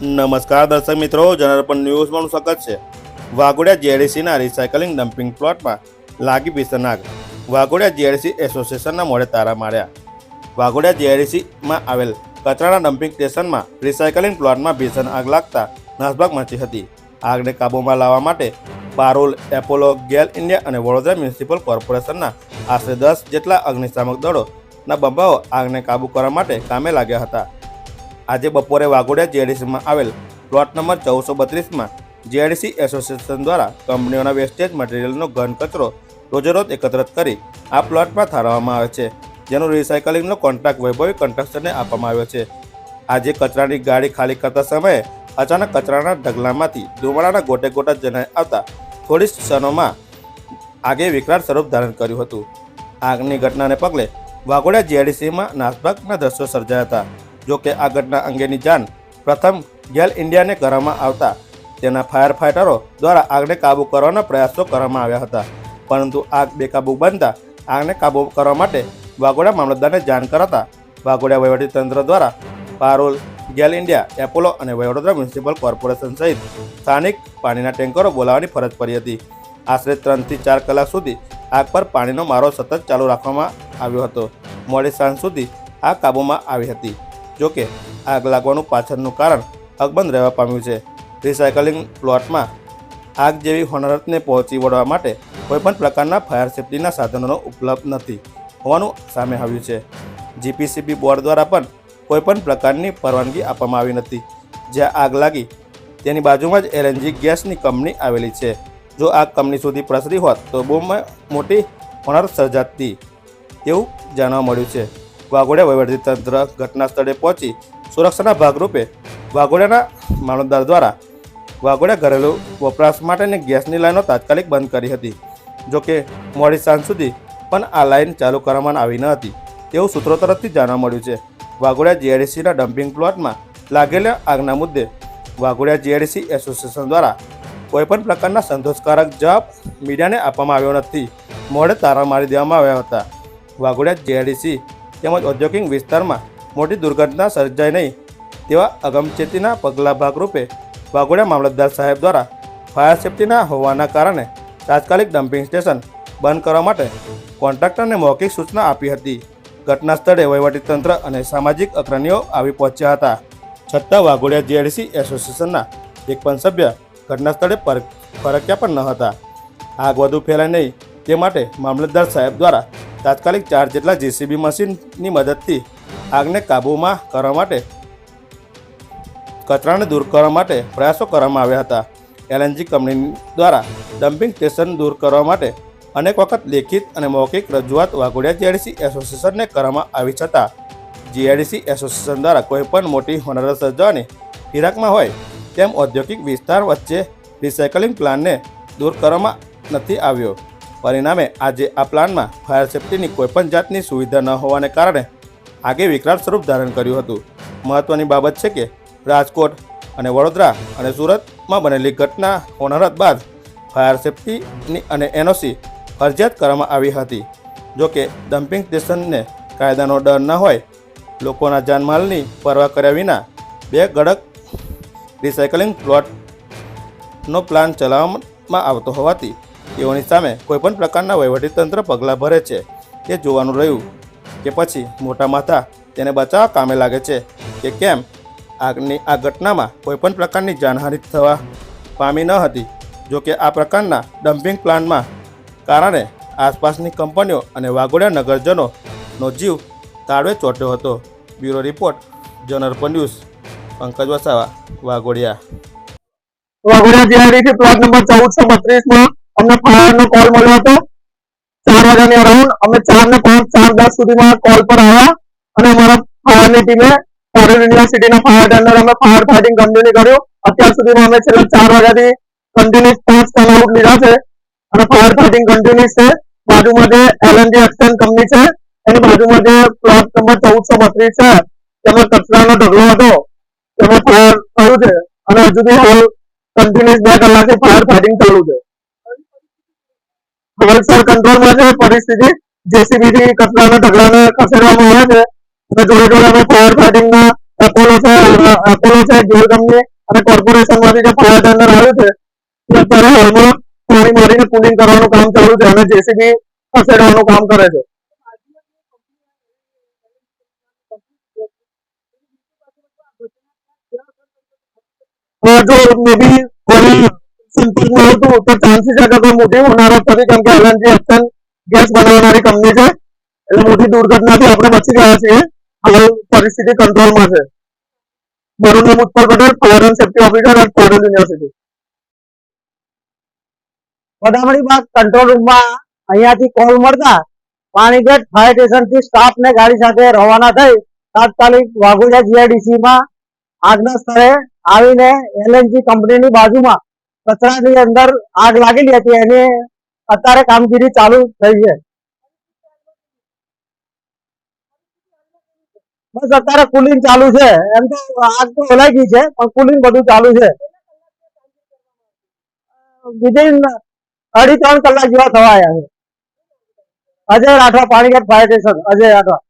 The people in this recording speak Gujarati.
નમસ્કાર દર્શક મિત્રો, જનરપણ ન્યૂઝમાં સ્વાગત છે. વાઘોડિયા જેડીસીના રિસાયકલિંગ ડમ્પિંગ પ્લોટમાં લાગી ભીષણ આગ. વાઘોડિયા જેડીસી એસોસિએશનના મોડે તારા માર્યા. વાઘોડિયા જેડીસીમાં આવેલ કચરાના ડમ્પિંગ સ્ટેશનમાં રિસાયકલિંગ પ્લોટમાં ભીષણ આગ લાગતા નાસભાગ મચી હતી. આગને કાબૂમાં લાવવા માટે પારોલ, એપોલો, ગેલ ઇન્ડિયા અને વડોદરા મ્યુનિસિપલ કોર્પોરેશનના આશરે દસ જેટલા અગ્નિશામક દળોના બંબાઓ આગને કાબૂ કરવા માટે કામે લાગ્યા હતા. આજે બપોરે વાઘોડિયા જીઆઈડીસીમાં આવેલ પ્લોટ નંબર ચૌદસો બત્રીસમાં જીઆઈડીસી એસોસિએશન દ્વારા કંપનીઓના વેસ્ટેજ મટીરિયલનો ઘન કચરો રોજેરોજ એકત્રિત કરી આ પ્લોટમાં ઠારવામાં આવે છે. જેનો રિસાયકલિંગનો કોન્ટ્રાક્ટ વૈભવી કોન્ટ્રાક્ટરને આપવામાં આવ્યો છે. આજે કચરાની ગાડી ખાલી કરતા સમયે અચાનક કચરાના ઢગલામાંથી ધુમાડાના ગોટે ગોટા જણાઈ આવતા થોડી ક્ષણોમાં આગે વિકરાળ સ્વરૂપ ધારણ કર્યું હતું. આગની ઘટનાને પગલે વાઘોડિયા જીઆઈડીસીમાં નાસભાગના દ્રશ્યો સર્જાયા હતા. જો કે આ ઘટના અંગેની જાણ પ્રથમ ગેલ ઇન્ડિયાને કરવામાં આવતા તેના ફાયર ફાઇટરો દ્વારા આગને કાબૂ કરવાના પ્રયાસો કરવામાં આવ્યા હતા. પરંતુ આગ બેકાબૂ બનતા આગને કાબૂ કરવા માટે વાઘોડા મામલતદારને જાણ કરાતા વાઘોડિયા વહીવટીતંત્ર દ્વારા પારોલ ગેલ ઇન્ડિયા, એપોલો અને વડોદરા મ્યુનિસિપલ કોર્પોરેશન સહિત સ્થાનિક પાણીના ટેન્કરો બોલાવવાની ફરજ પડી હતી. આશરે ત્રણથી ચાર કલાક સુધી આગ પર પાણીનો મારો સતત ચાલુ રાખવામાં આવ્યો હતો. મોડી સાંજ સુધી આગ કાબૂમાં આવી હતી. જોકે આગ લાગવાનું પાછળનું કારણ અકબંધ રહેવા પામ્યું છે. રિસાયકલિંગ પ્લોટમાં આગ જેવી હોનારતને પહોંચી વળવા માટે કોઈપણ પ્રકારના ફાયર સેફ્ટીના સાધનોનો ઉપલબ્ધ નથી હોવાનું સામે આવ્યું છે. જીપીસીબી બોર્ડ દ્વારા પણ કોઈપણ પ્રકારની પરવાનગી આપવામાં આવી નથી. જ્યાં આગ લાગી તેની બાજુમાં જ એલએનજી ગેસની કંપની આવેલી છે. જો આગ કંપની સુધી પ્રસરી હોત તો બહુ મોટી હોનારત સર્જાતી તેવું જાણવા મળ્યું છે. વાઘોડિયા વહીવટીતંત્ર ઘટના સ્થળે પહોંચી સુરક્ષાના ભાગરૂપે વાઘોડિયાના મામલતદાર દ્વારા વાઘોડિયા ઘરેલું વપરાશ માટેની ગેસની લાઈનો તાત્કાલિક બંધ કરી હતી જોકે મોડી સાંજ સુધી પણ આ લાઈન ચાલુ કરવામાં આવી ન હતી તેવું સૂત્રો તરફથી જાણવા મળ્યું છે. વાઘોડિયા જીઆઈડીસીના ડમ્પિંગ પ્લોટમાં લાગેલા આગના મુદ્દે વાઘોડિયા જીઆઈડીસી એસોસિએશન દ્વારા કોઈપણ પ્રકારના સંતોષકારક જવાબ મીડિયાને આપવામાં આવ્યો નથી. મોડે તારા મારી દેવામાં આવ્યા હતા. વાઘોડિયા જીઆઈડીસી તેમજ ઔદ્યોગિક વિસ્તારમાં મોટી દુર્ઘટના સર્જાય નહીં તેવા અગમચેતીના પગલાં ભાગરૂપે વાઘોડિયા મામલતદાર સાહેબ દ્વારા ફાયર સેફ્ટીના હોવાના કારણે તાત્કાલિક ડમ્પિંગ સ્ટેશન બંધ કરવા માટે કોન્ટ્રાક્ટરને મૌખિક સૂચના આપી હતી. ઘટના સ્થળે વહીવટીતંત્ર અને સામાજિક અગ્રણીઓ આવી પહોંચ્યા હતા. છતાં વાઘોડિયા જીઆઈડીસી એસોસિએશનના એક પણ સભ્ય ઘટના સ્થળે પર ફરક્યા પણ ન હતા. આગ વધુ ફેલાય નહીં તે માટે મામલતદાર સાહેબ દ્વારા તાત્કાલિક ચાર જેટલા જેસીબી મશીનની મદદથી આગને કાબૂમાં કરવા માટે, કચરાને દૂર કરવા માટે પ્રયાસો કરવામાં આવ્યા હતા. એલએનજી કંપની દ્વારા ડમ્પિંગ સ્ટેશન દૂર કરવા માટે અનેક વખત લેખિત અને મૌખિક રજૂઆત વાઘોડિયા જીઆઈડીસી એસોસિએશનને કરવામાં આવી છતાં જીઆઈડીસી એસોસિએશન દ્વારા કોઈપણ મોટી હોનારત સર્જવાની ઇરાકમાં હોય તેમ ઔદ્યોગિક વિસ્તાર વચ્ચે રિસાયકલિંગ પ્લાનને દૂર કરવામાં નથી આવ્યો. પરિણામે આજે આ પ્લાનમાં ફાયર સેફ્ટીની કોઈપણ જાતની સુવિધા ન હોવાને કારણે આગે વિકરાળ સ્વરૂપ ધારણ કર્યું હતું. મહત્વની બાબત છે કે રાજકોટ અને વડોદરા અને સુરતમાં બનેલી ઘટના હોનારત બાદ ફાયર સેફ્ટીની અને એનઓસી ફરજિયાત કરવામાં આવી હતી. જોકે ડમ્પિંગ સ્ટેશનને કાયદાનો ડર ન હોય, લોકોના જાનમાલની પરવા કર્યા વિના બે ગડક રિસાયકલિંગ પ્લોટનો પ્લાન ચલાવવામાં આવતો હોવાથી તેઓની સામે કોઈપણ પ્રકારના વહીવટીતંત્ર પગલાં ભરે છે તે જોવાનું રહ્યું કે પછી મોટા માથા તેને બચાવવા કામે લાગે છે કે કેમ આગની આ ઘટનામાં કોઈપણ પ્રકારની જાનહાનિ થવા પામી ન હતી. જોકે આ પ્રકારના ડમ્પિંગ પ્લાન્ટમાં કારણે આસપાસની કંપનીઓ અને વાઘોડિયા નગરજનોનો જીવ તાળવે ચોટ્યો હતો. બ્યુરો રિપોર્ટ જનરપન ન્યૂઝ, પંકજ વસાવા વાઘોડિયા અરાઉન્ડ અમે અને અમારા ફાયરની ટીમે ફાયર ટેન્ડર અમે કર્યું. અત્યાર સુધીમાં અમે છેલ્લા ચાર વાગ્યાથી કન્ટિન્યુઅસ પાંચ ટર્ન લીધા છે અને ફાયર ફાઇટિંગ કન્ટિન્યુઅસ છે. બાજુમાં જે એલએનજી એક્સટેન કંપની છે, એની બાજુમાં જે નંબર ચૌદસો બત્રીસ છે, તેમાં કચરાનો ઢગલો હતો. તેમાં ફાયર થયું છે અને હજુ હાલ કન્ટિન્યુઅસ બે કલાકથી ફાયર ફાઇટિંગ ચાલુ છે હાલ સર કંટ્રોલમાં છે પરિસ્થિતિ જેસીબી થી કચરાના ઢગલાને ખસેડવામાં આવે છે અને જોડે જોડે અમે ફાયર ફાઇટિંગના અકોલો છે અકોલો છે ગેલ કંપની અને કોર્પોરેશનમાંથી જે ફાયર ટેન્ડર આવ્યું છે તે અત્યારે હાલમાં પાણી મારીને કુલિંગ કરવાનું કામ ચાલુ છે અને જેસીબી ખસેડવાનું કામ કરે છે અ જો મે બી કોઈ સંપર્કમાં હતું તો ચાન્સીસ છે કે કોઈ મોટી હોનારત એટલે મોટી દુર્ઘટનાથી આપણે બચી ગયા છીએ. હવે પરિસ્થિતિ કંટ્રોલમાં છે. મારું નામ Utpal Patel fire and safety officer at Parul university વધામણી બાગ કંટ્રોલ રૂમમાં અહીંયાથી કોલ મળતા પાણીગઢ ફાયર સ્ટેશનથી સ્ટાફ ને ગાડી સાથે રવાના થઈ તાત્કાલિક વાઘોડિયા જીઆઈડીસી માં આગના સ્થળે આવીને એલએનજી કંપનીની બાજુમાં કચરાની અંદર આગ લાગેલી હતી એની અત્યારે કામગીરી ચાલુ થઈ છે. બસ અત્યારે કુલિંગ ચાલુ છે. એમ તો આગ તો ઓલાઈ ગઈ છે, પણ કુલિંગ બધું ચાલુ છે. વિધિન અઢી ત્રણ કલાક જેવા થવાયા છે. Ajay Rathwa Panigadh fire station Ajay Rathwa.